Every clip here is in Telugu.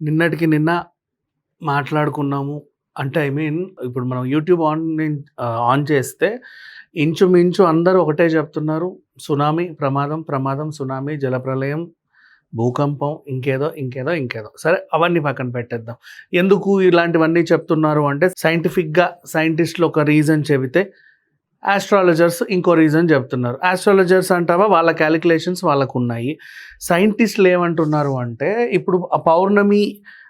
నిన్నటికి నిన్న మాట్లాడుకున్నాము. అంటే ఐ మీన్ ఇప్పుడు మనం యూట్యూబ్ ఆన్ ఆన్ చేస్తే ఇంచుమించు అందరూ ఒకటే చెప్తున్నారు. సునామీ ప్రమాదం ప్రమాదం సునామీ జలప్రలయం భూకంపం ఇంకేదో ఇంకేదో ఇంకేదో. సరే అవన్నీ పక్కన పెట్టేద్దాం. ఎందుకు ఇలాంటివన్నీ చెప్తున్నారు అంటే సైంటిఫిక్గా సైంటిస్టులు ఒక రీజన్ చెబితే ఆస్ట్రాలజర్స్ ఇంకో రీజన్ చెప్తున్నారు. ఆస్ట్రాలజర్స్ అంటావా? వాళ్ళ క్యాలిక్యులేషన్స్ వాళ్ళకు ఉన్నాయి సైంటిస్టులు ఏమంటున్నారు అంటే ఇప్పుడు పౌర్ణమి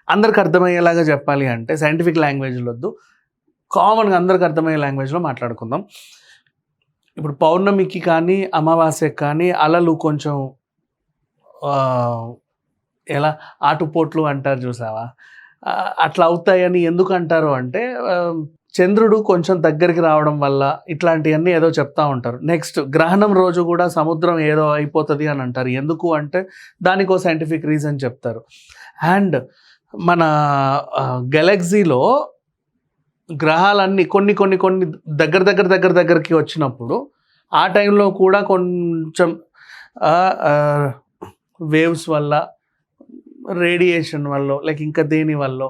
అందరికి అర్థమయ్యేలాగా చెప్పాలి అంటే సైంటిఫిక్ లాంగ్వేజ్లో వద్దు. కామన్గా అందరికి అర్థమయ్యే లాంగ్వేజ్లో మాట్లాడుకుందాం. ఇప్పుడు పౌర్ణమికి కానీ అమావాస్యకి కానీ అలలు కొంచెం ఎలా ఆటుపోట్లు అంటారు చూసావా? అట్లా అవుతాయని ఎందుకు అంటారు అంటే చంద్రుడు కొంచెం దగ్గరికి రావడం వల్ల ఇట్లాంటివన్నీ ఏదో చెప్తా ఉంటారు. నెక్స్ట్ గ్రహణం రోజు కూడా సముద్రం ఏదో అయిపోతుంది అని అంటారు. ఎందుకు అంటే దానికో సైంటిఫిక్ రీజన్ చెప్తారు. అండ్ మన గెలక్సీలో గ్రహాలన్నీ కొన్ని కొన్ని కొన్ని దగ్గర దగ్గర దగ్గర దగ్గరికి వచ్చినప్పుడు ఆ టైంలో కూడా కొంచెం వేవ్స్ వల్ల రేడియేషన్ వల్ల లైక్ ఇంకా దేని వల్ల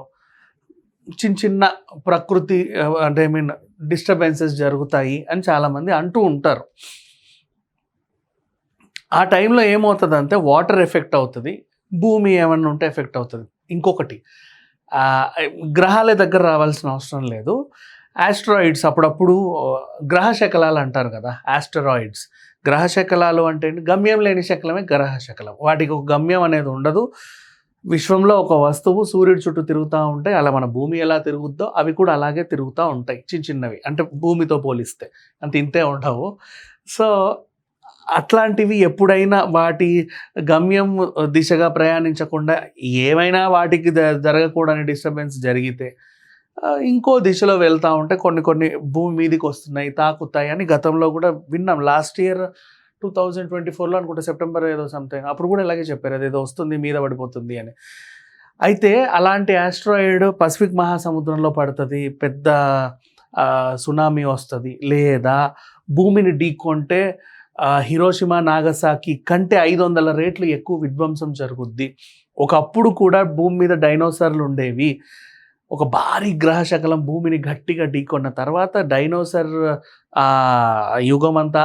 చిన్న చిన్న ప్రకృతి అంటే ఐ మీన్ డిస్టర్బెన్సెస్ జరుగుతాయి అని చాలామంది అంటూ ఉంటారు. ఆ టైంలో ఏమవుతుందంటే వాటర్ ఎఫెక్ట్ అవుతుంది భూమి ఏమన్నా ఉంటే ఎఫెక్ట్ అవుతుంది. ఇంకొకటి గ్రహాలే గ్రహాల దగ్గర రావాల్సిన అవసరం లేదు. ఆస్ట్రాయిడ్స్ అప్పుడప్పుడు గ్రహ శకలాలు అంటారు కదా ఆస్టరాయిడ్స్ గ్రహ శకలాలు అంటే గమ్యం లేని శకలమే గ్రహ శకలం. వాటికి ఒక గమ్యం అనేది ఉండదు. విశ్వంలో ఒక వస్తువు సూర్యుడి చుట్టూ తిరుగుతూ ఉంటే అలా మన భూమి ఎలా తిరుగుద్దో అవి కూడా అలాగే తిరుగుతూ ఉంటాయి. చిన్న చిన్నవి. అంటే భూమితో పోలిస్తే. అంత ఇంతే ఉండవు. సో అట్లాంటివి ఎప్పుడైనా వాటి గమ్యం దిశగా ప్రయాణించకుండా ఏమైనా వాటికి జ- జరగకూడని డిస్టర్బెన్స్ జరిగితే ఇంకో దిశలో వెళ్తూ ఉంటే కొన్ని కొన్ని భూమి మీదకి వస్తున్నాయి తాకుతాయి అని గతంలో కూడా విన్నాం. Last year two thousand twenty ఫోర్లో అనుకుంటే సెప్టెంబర్ ఏదో సంథింగ్ అప్పుడు కూడా ఇలాగే చెప్పారు అది ఏదో వస్తుంది మీద పడిపోతుంది అని. అయితే అలాంటి ఆస్ట్రాయిడ్ పసిఫిక్ మహాసముద్రంలో పడుతుంది పెద్ద సునామీ వస్తుంది లేదా భూమిని ఢీకొంటే హిరోషిమా నాగసాకి కంటే ఐదు వందల రేట్లు ఎక్కువ విధ్వంసం జరుగుద్ది. ఒకప్పుడు కూడా భూమి మీద డైనోసార్లు ఉండేవి. ఒక భారీ గ్రహ శకలం భూమిని గట్టిగా ఢీకొన్న తర్వాత డైనోసర్ యుగం అంతా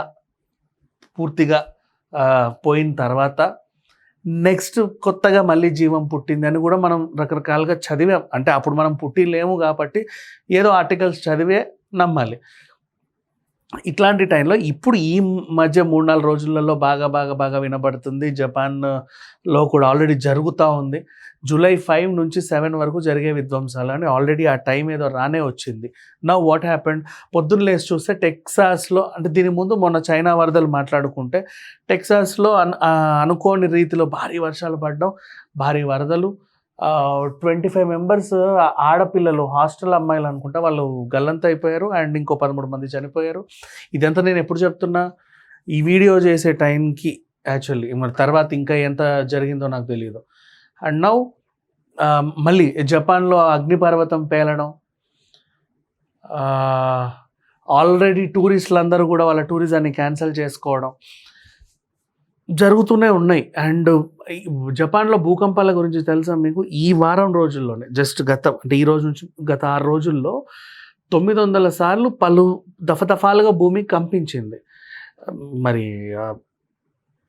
పూర్తిగా పోయిన తర్వాత నెక్స్ట్ కొత్తగా మళ్ళీ జీవం పుట్టింది అని కూడా మనం రకరకాలుగా చదివాం. అంటే అప్పుడు మనం పుట్టిలేము కాబట్టి ఏదో ఆర్టికల్స్ చదివే నమ్మాలి. ఇట్లాంటి టైంలో ఇప్పుడు ఈ మధ్య మూడు నాలుగు రోజులలో బాగా బాగా బాగా వినబడుతుంది. జపాన్లో కూడా ఆల్రెడీ జరుగుతూ ఉంది. జూలై ఫైవ్ నుంచి సెవెన్ వరకు జరిగే విధ్వంసాలు అని ఆల్రెడీ ఆ టైం ఏదో రానే వచ్చింది. నా వాట్ హ్యాపెండ్ పొద్దున్న లేసి చూస్తే టెక్సాస్లో అంటే దీని ముందు మొన్న చైనా వరదలు మాట్లాడుకుంటే టెక్సాస్లో అను అనుకోని రీతిలో భారీ వర్షాలు పడడం భారీ వరదలు ట్వంటీ ఫైవ్ మెంబర్స్ ఆడపిల్లలు హాస్టల్ అమ్మాయిలు అనుకుంటా వాళ్ళు గల్లంత అయిపోయారు అండ్ ఇంకో పదమూడు మంది చనిపోయారు. ఇదంతా నేను ఎప్పుడు చెప్తున్నా? ఈ వీడియో చేసే టైంకి యాక్చువల్లీ మరి తర్వాత ఇంకా ఎంత జరిగిందో నాకు తెలియదు అండ్ నౌ మళ్ళీ జపాన్లో అగ్నిపర్వతం పేలడం ఆల్రెడీ టూరిస్టులు అందరూ కూడా వాళ్ళ టూరిజాన్ని క్యాన్సిల్ చేసుకోవడం జరుగుతూనే ఉన్నాయి. అండ్ జపాన్లో భూకంపాల గురించి తెలుసా మీకు? ఈ వారం రోజుల్లోనే జస్ట్ గత అంటే ఈ రోజు నుంచి గత ఆరు రోజుల్లో తొమ్మిది వందల సార్లు పలు దఫదఫాలుగా భూమి కంపించింది. మరి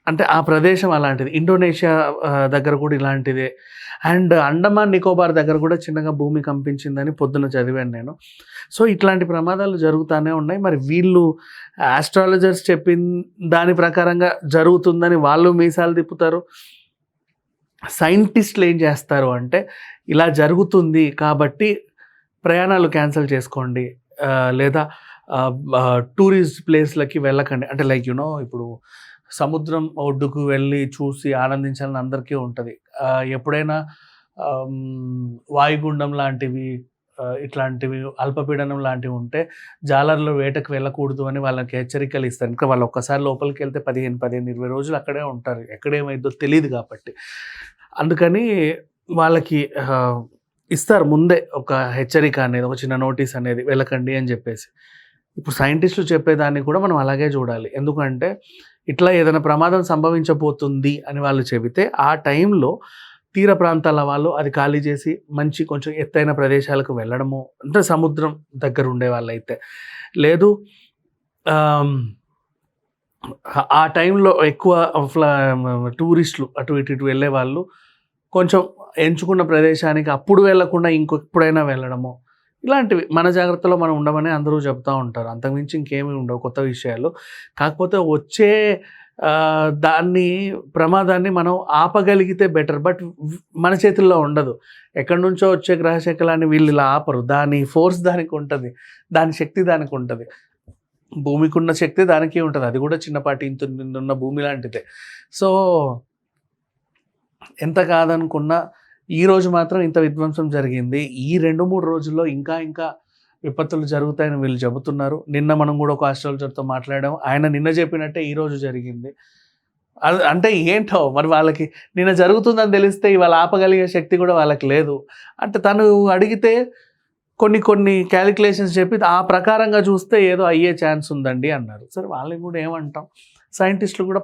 అంటే ఆ ప్రదేశం అలాంటిది. ఇండోనేషియా దగ్గర కూడా ఇలాంటిదే. అండ్ అండమాన్ నికోబార్ దగ్గర కూడా చిన్నగా భూమి కంపించిందని పొద్దున చదివాను నేను. సో ఇట్లాంటి ప్రమాదాలు జరుగుతూనే ఉన్నాయి. మరి వీళ్ళు ఆస్ట్రాలజర్స్ చెప్పిన దాని ప్రకారంగా జరుగుతుందని వాళ్ళు మీసాలు తిప్పుతారు. సైంటిస్టులు ఏం చేస్తారు అంటే ఇలా జరుగుతుంది కాబట్టి ప్రయాణాలు క్యాన్సిల్ చేసుకోండి. లేదా టూరిస్ట్ ప్లేస్లకి వెళ్ళకండి. అంటే లైక్ యునో ఇప్పుడు సముద్రం ఒడ్డుకు వెళ్ళి చూసి ఆనందించాలని అందరికీ ఉంటుంది. ఎప్పుడైనా వాయుగుండం లాంటివి ఇట్లాంటివి అల్పపీడనం లాంటివి ఉంటే జాలర్లు వేటకు వెళ్ళకూడదు అని వాళ్ళకి హెచ్చరికలు ఇస్తారు. ఇంకా వాళ్ళు ఒక్కసారి లోపలికి వెళ్తే పదిహేను పదిహేను ఇరవై రోజులు అక్కడే ఉంటారు. ఎక్కడేమైందో తెలియదు కాబట్టి. అందుకని వాళ్ళకి ఇస్తారు ముందే ఒక హెచ్చరిక అనేది ఒక చిన్న నోటీస్ అనేది వెళ్ళకండి అని చెప్పేసి. ఇప్పుడు సైంటిస్టులు చెప్పేదాన్ని కూడా మనం అలాగే చూడాలి. ఎందుకంటే ఇట్లా ఏదైనా ప్రమాదం సంభవించబోతుంది అని వాళ్ళు చెబితే ఆ టైంలో తీర ప్రాంతాల వాళ్ళు అది ఖాళీ చేసి మంచి కొంచెం ఎత్తైన ప్రదేశాలకు వెళ్ళడము అంటే సముద్రం దగ్గర ఉండే వాళ్ళైతే. లేదు ఆ టైంలో ఎక్కువ టూరిస్టులు అటు ఇటు ఇటు వెళ్ళే వాళ్ళు కొంచెం ఎంచుకున్న ప్రదేశానికి అప్పుడు వెళ్ళకుండా ఇంకొప్పుడైనా వెళ్ళడము ఇలాంటివి మన జాగ్రత్తలో మనం ఉండమని అందరూ చెప్తూ ఉంటారు. అంతకుమించి ఇంకేమీ ఉండవు కొత్త విషయాలు. కాకపోతే వచ్చే దాన్ని ప్రమాదాన్ని మనం ఆపగలిగితే బెటర్. బట్ మన చేతుల్లో ఉండదు. ఎక్కడి నుంచో వచ్చే గ్రహశకలాన్ని వీళ్ళు ఇలా ఆపరు. దాని ఫోర్స్ దానికి ఉంటుంది. దాని శక్తి దానికి ఉంటుంది. భూమికి ఉన్న శక్తి దానికి ఉంటుంది. అది కూడా చిన్నపాటి ఇంత నిన్నున్న భూమి లాంటిదే. సో ఎంత కాదనుకున్నా ఈ రోజు మాత్రం ఇంత విధ్వంసం జరిగింది. ఈ రెండు మూడు రోజుల్లో ఇంకా ఇంకా విపత్తులు జరుగుతాయని వీళ్ళు చెబుతున్నారు. నిన్న మనం కూడా ఒక ఆస్ట్రాలజర్తో మాట్లాడాం. ఆయన నిన్న చెప్పినట్టే ఈరోజు జరిగింది. అది అంటే ఏంటో మరి వాళ్ళకి నిన్న జరుగుతుందని తెలిస్తే ఇవాళ ఆపగలిగే శక్తి కూడా వాళ్ళకి లేదు. అంటే తను అడిగితే కొన్ని కొన్ని క్యాలిక్యులేషన్స్ చెప్పి ఆ ప్రకారంగా చూస్తే ఏదో అయ్యే ఛాన్స్ ఉందండి అన్నారు. సరే వాళ్ళని కూడా ఏమంటాం? సైంటిస్టులు కూడా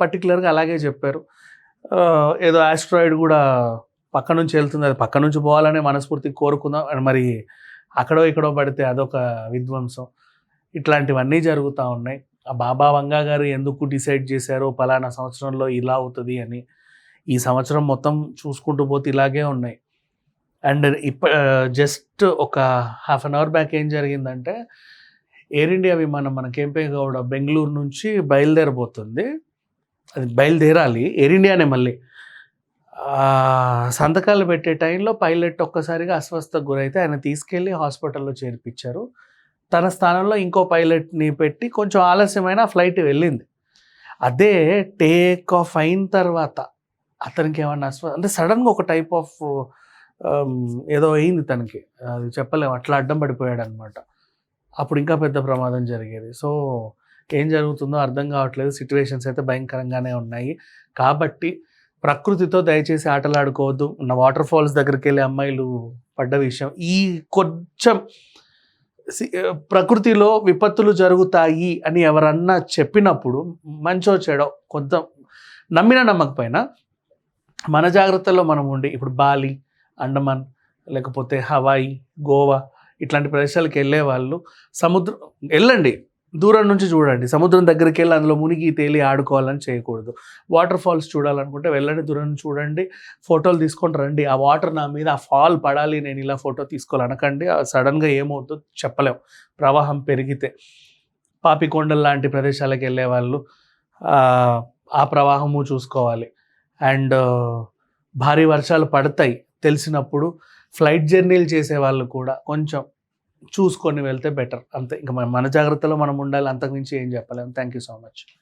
పర్టికులర్గా అలాగే చెప్పారు. ఏదో ఆస్ట్రాయిడ్ కూడా పక్క నుంచి వెళ్తుంది అది పక్క నుంచి పోవాలనే మనస్ఫూర్తి కోరుకుందాం. అండ్ మరి అక్కడో ఇక్కడో పడితే అదొక విధ్వంసం. ఇట్లాంటివన్నీ జరుగుతూ ఉన్నాయి. ఆ బాబా వంగా గారు ఎందుకు డిసైడ్ చేశారో పలానా సంవత్సరంలో ఇలా అవుతుంది అని ఈ సంవత్సరం మొత్తం చూసుకుంటూ పోతే ఇలాగే ఉన్నాయి. అండ్ ఇప్ప జస్ట్ ఒక హాఫ్ అన్ అవర్ బ్యాక్ ఏం జరిగిందంటే ఎయిర్ ఇండియా విమానం మన కేంపే గౌడ బెంగళూరు నుంచి బయలుదేరబోతుంది. అది బయలుదేరాలి ఎయిర్ ఇండియానే మళ్ళీ. సంతకాలు పెట్టే టైంలో పైలట్ ఒక్కసారిగా అస్వస్థకు గురైతే ఆయన తీసుకెళ్ళి హాస్పిటల్లో చేర్పించారు. తన స్థానంలో ఇంకో పైలట్ని పెట్టి కొంచెం ఆలస్యమైన ఫ్లైట్ వెళ్ళింది. అదే టేక్ ఆఫ్ అయిన తర్వాత అతనికి ఏమన్నా అస్వ అంటే సడన్గా ఒక టైప్ ఆఫ్ ఏదో అయింది తనకి. అది చెప్పలేము అట్లా అడ్డం పడిపోయాడు అనమాట అప్పుడు ఇంకా పెద్ద ప్రమాదం జరిగేది. సో ఏం జరుగుతుందో అర్థం కావట్లేదు. సిచ్యువేషన్స్ అయితే భయంకరంగానే ఉన్నాయి. కాబట్టి ప్రకృతితో దయచేసి ఆటలాడుకోవద్దు. ఉన్న వాటర్ ఫాల్స్ దగ్గరికి వెళ్ళి అమ్మాయిలు పడ్డ విషయం. ఈ కొంచెం సి- ప్రకృతిలో విపత్తులు జరుగుతాయి అని ఎవరన్నా చెప్పినప్పుడు మంచో చెడో కొంత నమ్మిన నమ్మకపోయినా మన జాగ్రత్తలో మనం ఉండి ఇప్పుడు బాలి అండమాన్ లేకపోతే హవాయి గోవా ఇట్లాంటి ప్రదేశాలకు వెళ్ళే వాళ్ళు సముద్రం వెళ్ళండి. దూరం నుంచి చూడండి. సముద్రం దగ్గరికి వెళ్ళి అందులో మునిగి తేలి ఆడుకోవాలని చేయకూడదు. వాటర్ ఫాల్స్ చూడాలనుకుంటే వెళ్ళండి దూరం నుంచి చూడండి. ఫోటోలు తీసుకొని రండి. ఆ వాటర్ నా మీద ఆ ఫాల్ పడాలి నేను ఇలా ఫోటో తీసుకోవాలి అనకండి. సడన్గా ఏమవుతుందో చెప్పలేం. ప్రవాహం పెరిగితే. పాపికొండలు లాంటి ప్రదేశాలకు వెళ్ళే వాళ్ళు ఆ ప్రవాహము చూసుకోవాలి. అండ్ భారీ వర్షాలు పడతాయి తెలిసినప్పుడు. ఫ్లైట్ జర్నీలు చేసే వాళ్ళు కూడా కొంచెం చూసుకొని వెళ్తే బెటర్. అంతే. ఇంకా మన- మన జాగ్రత్తలో మనం ఉండాలి. అంతకుమించి ఏం చెప్పలేము థ్యాంక్ యూ సో మచ్